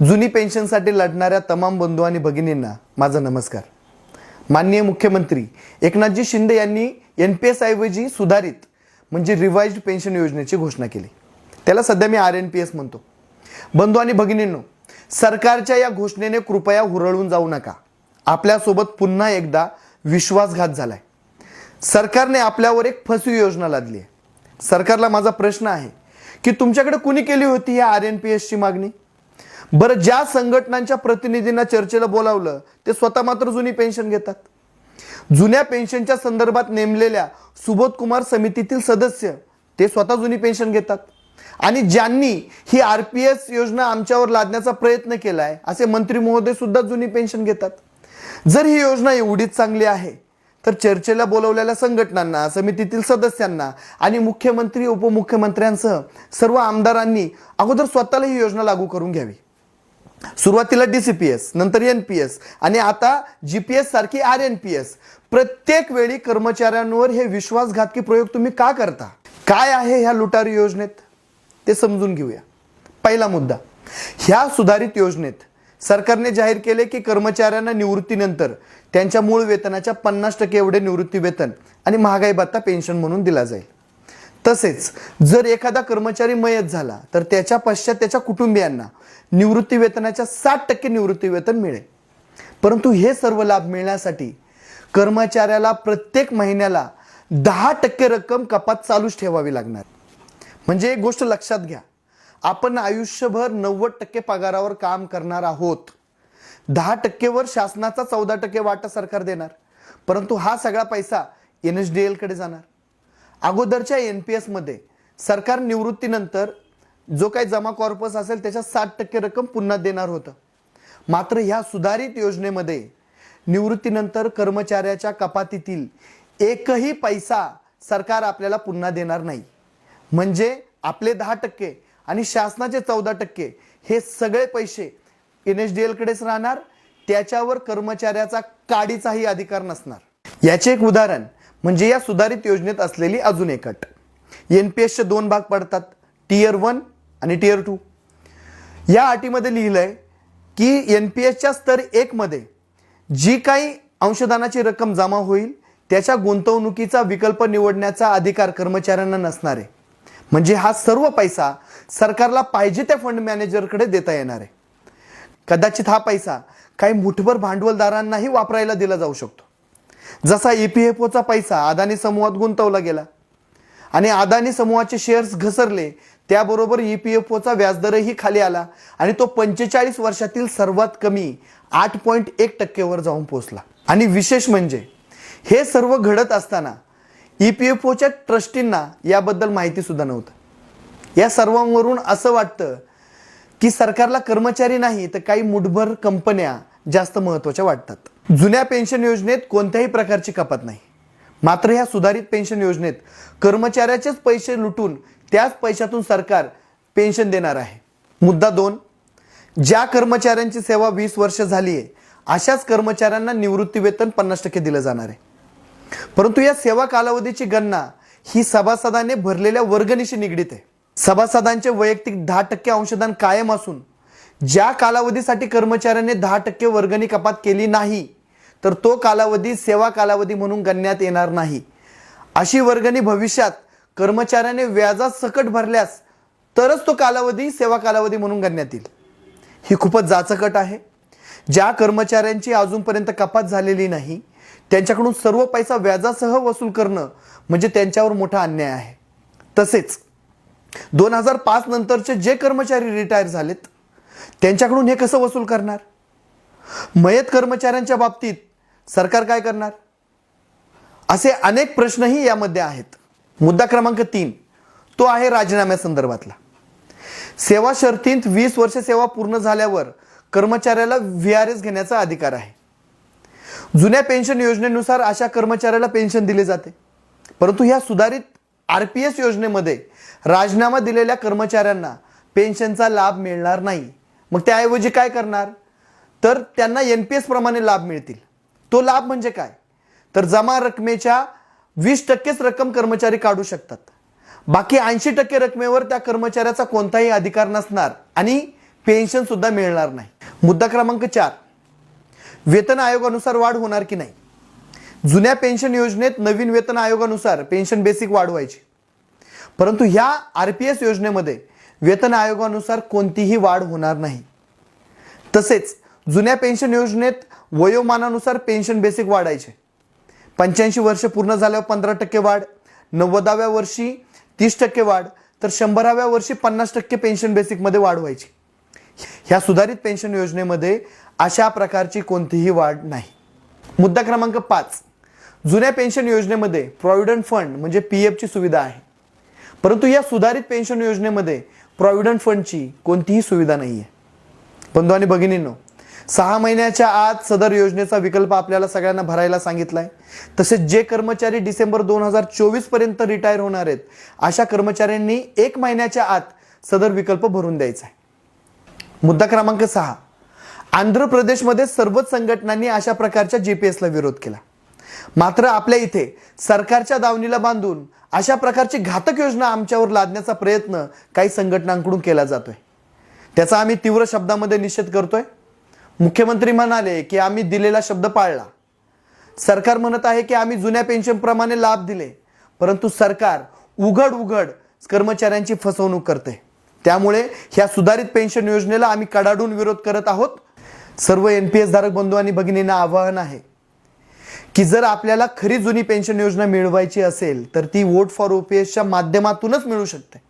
जुनी पेन्शनसाठी लढणाऱ्या तमाम बंधू आणि भगिनींना माझा नमस्कार. माननीय मुख्यमंत्री एकनाथजी शिंदे यांनी एन पी एस ऐवजी सुधारित म्हणजे रिवाइज्ड पेन्शन योजनेची घोषणा केली. त्याला सध्या मी आर एन पी एस म्हणतो. बंधू आणि भगिनींनो सरकारच्या या घोषणेने कृपया हुरळून जाऊ नका. आपल्यासोबत पुन्हा एकदा विश्वासघात झालाय. सरकारने आपल्यावर एक फसवी योजना लादली आहे. सरकारला माझा प्रश्न आहे की तुमच्याकडे कुणी केली होती या आर एन पी एसची मागणी? बरं ज्या संघटनांच्या प्रतिनिधींना चर्चेला बोलावलं ते स्वतः मात्र जुनी पेन्शन घेतात. जुन्या पेन्शनच्या संदर्भात नेमलेल्या सुबोध कुमार समितीतील सदस्य ते स्वतः जुनी पेन्शन घेतात. आणि ज्यांनी ही आर पी एस योजना आमच्यावर लादण्याचा प्रयत्न केला आहे असे मंत्री महोदय सुद्धा जुनी पेन्शन घेतात. जर ही योजना एवढीच चांगली आहे तर चर्चेला बोलवलेल्या संघटनांना समितीतील सदस्यांना आणि मुख्यमंत्री उपमुख्यमंत्र्यांसह सर्व आमदारांनी अगोदर स्वतःला ही योजना लागू करून घ्यावी. सुरुवातीला डीसीपीएस नंतर एन पी एस आणि आता जी पी एस सारखी आर एन पी एस प्रत्येक वेळी कर्मचाऱ्यांवर हे विश्वासघातकी प्रयोग तुम्ही का करता? काय आहे ह्या लुटारी योजनेत? ते समजून घेऊया. पहिला मुद्दा ह्या सुधारित योजनेत सरकारने जाहीर केले की कर्मचाऱ्यांना निवृत्तीनंतर त्यांच्या मूळ वेतनाच्या पन्नास टक्के एवढे निवृत्ती वेतन आणि महागाई भत्ता पेन्शन म्हणून दिला जाईल. तसेच जर एखादा कर्मचारी मयत झाला तर त्याच्या पश्चात त्याच्या कुटुंबियांना निवृत्ती वेतनाच्या साठ टक्के निवृत्ती वेतन मिळेल. परंतु हे सर्व लाभ मिळण्यासाठी कर्मचाऱ्याला प्रत्येक महिन्याला दहा टक्के रक्कम कपात चालूच ठेवावी लागणार. म्हणजे एक गोष्ट लक्षात घ्या. आपण आयुष्यभर नव्वद टक्के पगारावर काम करणार आहोत. दहा टक्केवर शासनाचा चौदा टक्के वाटा सरकार देणार. परंतु हा सगळा पैसा एन एच डी एलकडे जाणार. अगोदरच्या एन पी एसमध्ये सरकार निवृत्तीनंतर जो काही जमा कॉर्पस असेल त्याच्या साठ टक्के रक्कम पुन्हा देणार होतं. मात्र ह्या सुधारित योजनेमध्ये निवृत्तीनंतर कर्मचाऱ्याच्या कपातीतील एकही पैसा सरकार आपल्याला पुन्हा देणार नाही. म्हणजे आपले दहा टक्के आणि शासनाचे चौदा टक्के हे सगळे पैसे एन एच डी एलकडेच राहणार त्याच्यावर कर्मचाऱ्याचा काडीचाही अधिकार नसणार. याचे एक उदाहरण म्हणजे या सुधारित योजनेत असलेली अजून एक अट. एन पी एसचे दोन भाग पडतात टीयर वन आणि टीयर टू या अटीमध्ये लिहिलं आहे की एन पी एसच्या स्तर एकमध्ये जी काही अंशदानाची रक्कम जमा होईल त्याच्या गुंतवणुकीचा विकल्प निवडण्याचा अधिकार कर्मचाऱ्यांना नसणार आहे. म्हणजे हा सर्व पैसा सरकारला पाहिजे त्या फंड मॅनेजरकडे देता येणार आहे. कदाचित हा पैसा काही मुठभर भांडवलदारांनाही वापरायला दिला जाऊ शकतो. जसा ई पी एफ ओचा पैसा अदानी समूहात गुंतवला गेला आणि अदानी समूहाचे शेअर्स घसरले त्याबरोबर ई पी एफ ओचा व्याजदरही खाली आला आणि तो पंचेचाळीस वर्षातील सर्वात कमी आठ पॉईंट एक टक्केवर जाऊन पोहोचला. आणि विशेष म्हणजे हे सर्व घडत असताना ई पी एफ ओच्या ट्रस्टींना याबद्दल माहितीसुद्धा नव्हतं. या सर्वांवरून असं वाटतं की सरकारला कर्मचारी नाही तर काही मुठभर कंपन्या जास्त महत्त्वाच्या वाटतात. जुन्या पेन्शन योजनेत कोणत्याही प्रकारची कपात नाही. मात्र ह्या सुधारित पेन्शन योजनेत कर्मचाऱ्याचेच पैसे लुटून त्याच पैशातून सरकार पेन्शन देणार आहे. मुद्दा दोन ज्या कर्मचाऱ्यांची सेवा वीस वर्ष झाली आहे अशाच कर्मचाऱ्यांना निवृत्ती वेतन पन्नास टक्के दिलं जाणार आहे. परंतु या सेवा कालावधीची गणना ही सभासदाने भरलेल्या वर्गणीशी निगडीत आहे. सभासदांचे वैयक्तिक दहा टक्के अंशदान कायम असून ज्या कालावधीसाठी कर्मचाऱ्याने दहा टक्के वर्गणी कपात केली नाही तर तो कालावधी सेवा कालावधी म्हणून गणण्यात येणार नाही. अशी वर्गणी भविष्यात कर्मचाऱ्याने व्याजात सकट भरल्यास तरच तो कालावधी सेवा कालावधी म्हणून गणण्यात येईल. ही खूपच जाचकट आहे. ज्या कर्मचाऱ्यांची अजूनपर्यंत कपात झालेली नाही त्यांच्याकडून सर्व पैसा व्याजासह वसूल करणं म्हणजे त्यांच्यावर मोठा अन्याय आहे. तसेच दोन हजार पाच नंतरचे जे कर्मचारी रिटायर झालेत त्यांच्याकडून हे कसं वसूल करणार? मयत कर्मचाऱ्यांच्या बाबतीत सरकार काय करणार? असे अनेक प्रश्नही यामध्ये आहेत. मुद्दा क्रमांक तीन तो आहे राजीनाम्यासंदर्भातला सेवा शर्तींत वीस वर्ष सेवा पूर्ण झाल्यावर कर्मचाऱ्याला व्ही आर एस घेण्याचा अधिकार आहे. जुन्या पेन्शन योजनेनुसार अशा कर्मचाऱ्याला पेन्शन दिले जाते. परंतु ह्या सुधारित आर पी एस योजनेमध्ये राजीनामा दिलेल्या कर्मचाऱ्यांना पेन्शनचा लाभ मिळणार नाही. मग त्याऐवजी काय करणार? तर त्यांना एन पी एस प्रमाणे लाभ मिळतील. तो लाभ म्हणजे काय? तर जमा रकमेच्या वीस टक्केच रक्कम कर्मचारी काढू शकतात. बाकी ऐंशी टक्के रकमेवर त्या कर्मचाऱ्याचा कोणताही अधिकार नसणार आणि पेन्शन सुद्धा मिळणार नाही. मुद्दा क्रमांक चार. वेतन आयोगानुसार वाढ होणार की नाही? जुन्या पेन्शन योजनेत नवीन वेतन आयोगानुसार पेन्शन बेसिक वाढवायची. परंतु ह्या आर पी एस योजनेमध्ये वेतन आयोगानुसार कोणतीही वाढ होणार नाही. तसेच जुन्या पेन्शन योजनेत वयोमानानुसार पेन्शन बेसिक वाढायचे. पंच्याऐंशी वर्ष पूर्ण झाल्यावर पंधरा टक्के वाढ नव्वदाव्या वर्षी तीस टक्के वाढ तर शंभराव्या वर्षी पन्नास टक्के पेन्शन बेसिकमध्ये वाढ व्हायची ह्या सुधारित पेन्शन योजनेमध्ये अशा प्रकारची कोणतीही वाढ नाही. मुद्दा क्रमांक पाच. जुन्या पेन्शन योजनेमध्ये प्रॉव्हिडंट फंड म्हणजे पी एफची सुविधा आहे. परंतु या सुधारित पेन्शन योजनेमध्ये प्रॉव्हिडंट फंडची कोणतीही सुविधा नाही आहे बंधू आणि भगिनींनो सहा महिन्याच्या आत सदर योजनेचा विकल्प आपल्याला सगळ्यांना भरायला सांगितलाय. तसेच जे कर्मचारी डिसेंबर दोन हजार चोवीसपर्यंत रिटायर होणार आहेत अशा कर्मचाऱ्यांनी एक महिन्याच्या आत सदर विकल्प भरून द्यायचा आहे. मुद्दा क्रमांक सहा आंध्र प्रदेशमध्ये सर्वच संघटनांनी अशा प्रकारच्या जीपीएसला विरोध केला. मात्र आपल्या इथे सरकारच्या दावणीला बांधून अशा प्रकारची घातक योजना आमच्यावर लादण्याचा प्रयत्न काही संघटनांकडून केला जातोय. त्याचा आम्ही तीव्र शब्दामध्ये निषेध करतोय. मुख्यमंत्री म्हणाले की आम्ही दिलेला शब्द पाळला. सरकार म्हणत आहे की आम्ही जुन्या पेन्शनप्रमाणे लाभ दिले परंतु सरकार उघड उघड कर्मचाऱ्यांची फसवणूक करते. त्यामुळे ह्या सुधारित पेन्शन योजनेला आम्ही कडाडून विरोध करत आहोत. सर्व एन पी एस धारक बंधू आणि भगिनींना आवाहन आहे की जर आपल्याला खरी जुनी पेन्शन योजना मिळवायची असेल तर ती वोट फॉर ओपीएसच्या माध्यमातूनच मिळू शकते.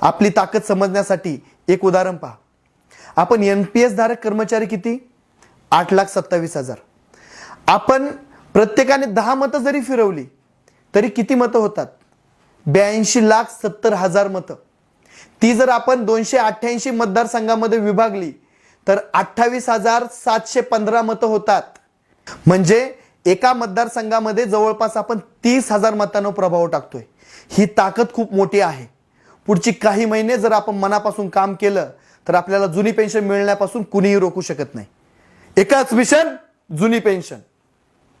आपली ताकद समजण्यासाठी एक उदाहरण पहा. आपण एन पी एस धारक कर्मचारी किती? आठ लाख सत्तावीस हजार. आपण प्रत्येकाने दहा मतं जरी फिरवली तरी किती मतं होतात? ब्याऐंशी लाख सत्तर हजार मतं. ती जर आपण दोनशे अठ्ठ्याऐंशी मतदारसंघामध्ये विभागली तर अठ्ठावीस हजार सातशे पंधरा मतं होतात. म्हणजे एका मतदारसंघामध्ये जवळपास आपण तीस हजार मतांवर प्रभाव टाकतोय. ही ताकद खूप मोठी आहे. पुढची काही महिने जर आपण मनापासून काम केलं तर आपल्याला जुनी पेन्शन मिळण्यापासून कुणीही रोखू शकत नाही. एकाच मिशन जुनी पेन्शन.